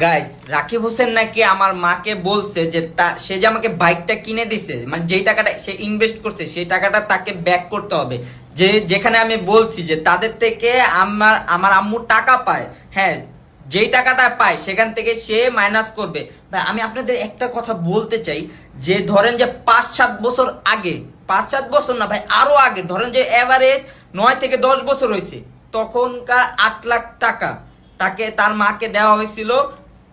Guys Rakib Hossain নাকি আমার মাকে বলছে যে তা- সে যে আমাকে বাইকটা কিনে দিছে মানে যেই টাকাটা সে ইনভেস্ট করছে, সেই টাকাটা তাকে ব্যাক করতে হবে। যে, যেখানে আমি বলছি যে তাদের থেকে আমার আমার আম্মু টাকা পায় হ্যাঁ যেই টাকাটা পায়, সেখান থেকে সে মাইনাস করবে। ভাই, আমি আপনাদের একটা কথা বলতে চাই, যে ধরেন যে পাঁচ সাত বছর আগে পাঁচ সাত বছর না ভাই, আরও আগে, ধরেন যে এভারেজ নয় থেকে দশ বছর হয়েছে, তখনকার আট লাখ টাকা তাকে, তার মাকে দেওয়া হয়েছিল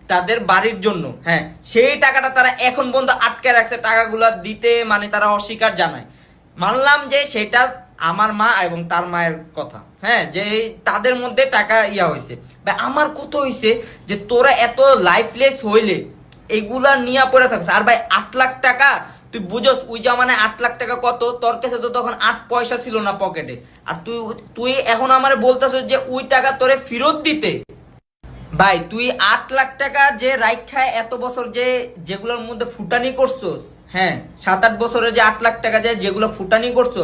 তাদের বাড়ির জন্য। হ্যাঁ। সেই টাকাটা তারা এখন পর্যন্ত আটকে রাখছে টাকাগুলো দিতে মানে তারা অস্বীকার জানায়। মানলাম যে সেটা আমার মা এবং তার মায়ের কথা। হ্যাঁ যে তাদের মধ্যে টাকা ইয়া হয়েছে। বা আমার কত হয়েছে যে তোরা এত লাইফলেস হইলে এগুলা নিয়ে পড়ে থাকছে। আর ভাই আট লাখ টাকা তুই বুঝোস ওই জামানায় আট লাখ টাকা কত? তোর কাছে তো তখন আট পয়সা ছিল না পকেটে আর তুই তুই এখন আমার বলতেছ যে ওই টাকা তোরে ফেরত দিতে। ভাই, তুই আট লাখ টাকা যে রাইখায় এত বছর যে যেগুলোর মধ্যে ফুটানি করছোস হ্যাঁ সাত আট বছরে যে আট লাখ টাকা যায় যেগুলো ফুটানি করছ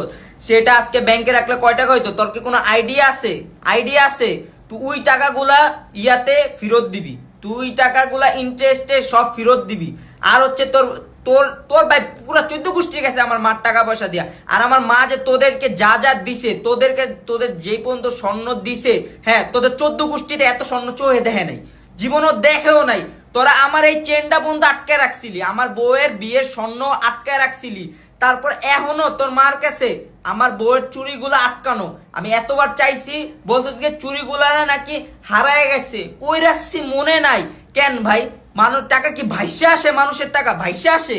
সেটা আজকে ব্যাংকে রাখলে কয় টাকা হইতো? তোর কি কোনো আইডিয়া আছে? আইডিয়া আছে? তুই ওই টাকাগুলা ইয়াতে ফেরত দিবি। তুই টাকাগুলা ইন্টারেস্টে সব ফেরত দিবি। আর হচ্ছে তোর তোর তোর ভাই পুরো চোদ্দ গোষ্ঠী গেছে আমার মার টাকা পয়সা দিয়া। আর আমার মা যে তোদেরকে যা যা দিছে, তোদেরকে, তোদের যেই পর্যন্ত স্বর্ণ দিছে হ্যাঁ তোদের চোদ্দ গোষ্ঠীতে এত স্বর্ণ চোহে দেখে নাই, জীবনও দেখেও নাই। তোরা আমার এই চেনটা বন্ধ আটকে রাখছিলি, আমার বউয়ের বিয়ের স্বর্ণ আটকে রাখছিলি। তারপর এখনও তোর মার কাছে আমার বউয়ের চুরিগুলো আটকানো। আমি এতবার চাইছি, বলছো যে চুরিগুলো নাকি হারায় গেছে, কই রাখছি মনে নাই। কেন ভাই? মানুষ টাকা কি ভাইসে আসে? মানুষের টাকা ভাইসে আসে?